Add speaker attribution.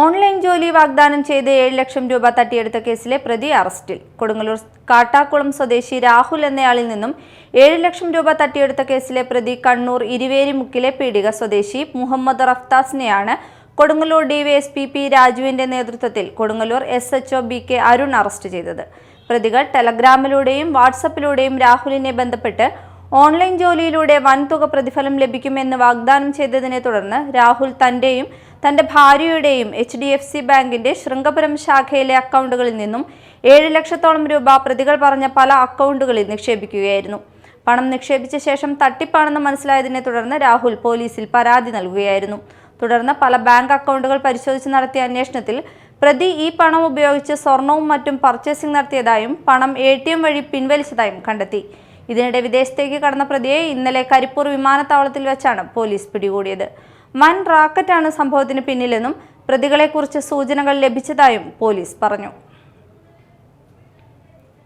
Speaker 1: Online ജോലി വാഗ്ദാനം ചെയ്ത് ഏഴ് ലക്ഷം രൂപ തട്ടിയെടുത്ത കേസിലെ പ്രതി അറസ്റ്റിൽ. കൊടുങ്ങല്ലൂർ കാട്ടാക്കുളം സ്വദേശി രാഹുൽ എന്നയാളിൽ നിന്നും ഏഴ് ലക്ഷം രൂപ തട്ടിയെടുത്ത കേസിലെ പ്രതി കണ്ണൂർ ഇരുവേരിമുക്കിലെ പീഡിക സ്വദേശി മുഹമ്മദ് റഫ്താസിനെയാണ് കൊടുങ്ങല്ലൂർ ഡിവൈഎസ്പി പി രാജുവിന്റെ നേതൃത്വത്തിൽ Kodungallur S H O B K Arun arrest ചെയ്തത്. പ്രതികൾ ടെലഗ്രാമിലൂടെയും വാട്സപ്പിലൂടെയും രാഹുലിനെ ബന്ധപ്പെട്ട് ഓൺലൈൻ ജോലിയിലൂടെ വൻതുക പ്രതിഫലം ലഭിക്കുമെന്ന് വാഗ്ദാനം ചെയ്തതിനെ തുടർന്ന് രാഹുൽ തന്റെയും തന്റെ ഭാര്യയുടെയും എച്ച് ഡി എഫ് സി ബാങ്കിന്റെ ശൃംഗപുരം ശാഖയിലെ അക്കൗണ്ടുകളിൽ നിന്നും ഏഴ് ലക്ഷത്തോളം രൂപ പ്രതികൾ പറഞ്ഞ പല അക്കൗണ്ടുകളിൽ നിക്ഷേപിക്കുകയായിരുന്നു. പണം നിക്ഷേപിച്ച ശേഷം തട്ടിപ്പാണെന്ന് മനസ്സിലായതിനെ തുടർന്ന് രാഹുൽ പോലീസിൽ പരാതി നൽകുകയായിരുന്നു. തുടർന്ന് പല ബാങ്ക് അക്കൗണ്ടുകൾ പരിശോധിച്ച് നടത്തിയ അന്വേഷണത്തിൽ പ്രതി ഈ പണം ഉപയോഗിച്ച് സ്വർണവും മറ്റും പർച്ചേസിംഗ് നടത്തിയതായും പണം എ ടി എം വഴി പിൻവലിച്ചതായും കണ്ടെത്തി. ഇതിനിടെ വിദേശത്തേക്ക് കടന്ന പ്രതിയെ ഇന്നലെ കരിപ്പൂർ വിമാനത്താവളത്തിൽ വെച്ചാണ് പോലീസ് പിടികൂടിയത്. വൻ റാക്കറ്റാണ് സംഭവത്തിന് പിന്നിലെന്നും പ്രതികളെക്കുറിച്ച് സൂചനകൾ ലഭിച്ചതായും പോലീസ് പറഞ്ഞു